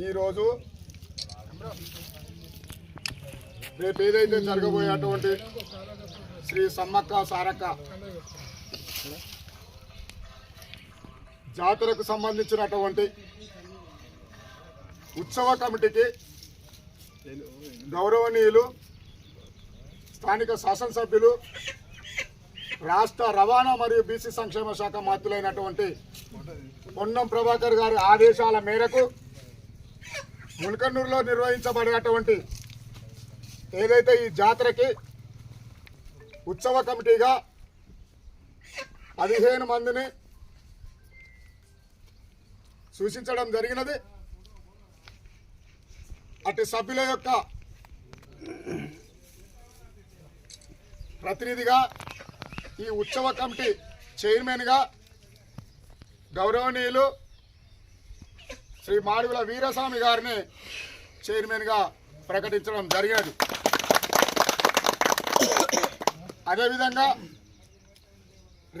ఈరోజు రేపు ఏదైతే జరగబోయేటువంటి శ్రీ సమ్మక్క సారక్క జాతరకు సంబంధించినటువంటి ఉత్సవ కమిటీకి గౌరవనీయులు స్థానిక శాసనసభ్యులు రాష్ట్ర రవాణా మరియు బీసీ సంక్షేమ శాఖ మంత్రులైనటువంటి పొన్నం ప్రభాకర్ గారి ఆదేశాల మేరకు మునకన్నూరులో నిర్వహించబడినటువంటి ఏదైతే ఈ జాతరకి ఉత్సవ కమిటీగా పదిహేను మందిని సూచించడం జరిగినది. అటు సభ్యుల యొక్క ప్రతినిధిగా ఈ ఉత్సవ కమిటీ చైర్మన్గా గౌరవనీయులు శ్రీ మాడుగుల వీరస్వామి గారిని చైర్మన్గా ప్రకటించడం జరిగినది. అదేవిధంగా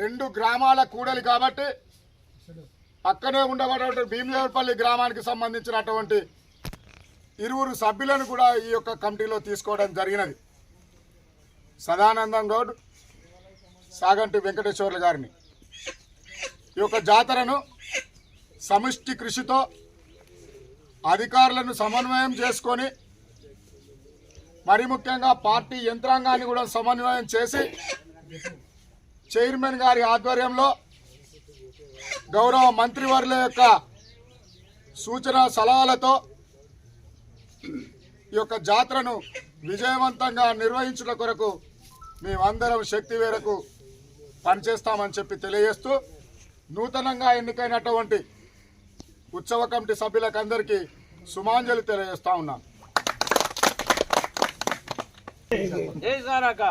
రెండు గ్రామాల కూడలి కాబట్టి పక్కనే ఉండబడే భీమదేవరపల్లి గ్రామానికి సంబంధించినటువంటి ఇరువురు సభ్యులను కూడా ఈ యొక్క కమిటీలో తీసుకోవడం జరిగినది. సదానందం గౌడ్ సాగంటి వెంకటేశ్వర్లు గారిని. ఈ యొక్క జాతరను సమిష్టి కృషితో అధికారులను సమన్వయం చేసుకొని మరి ముఖ్యంగా పార్టీ యంత్రాంగాన్ని కూడా సమన్వయం చేసి చైర్మన్ గారి ఆధ్వర్యంలో గౌరవ మంత్రివర్ల యొక్క సూచన సలహాలతో ఈ యొక్క జాతరను విజయవంతంగా నిర్వహించుట కొరకు మేమందరం శక్తి వేరకు పనిచేస్తామని చెప్పి తెలియజేస్తూ నూతనంగా ఎన్నికైనటువంటి ఉత్సవ కమిటీ సభ్యులకు అందరికీ సుమాంజలి తెలియజేస్తా ఉన్నాను. జై సారక్క.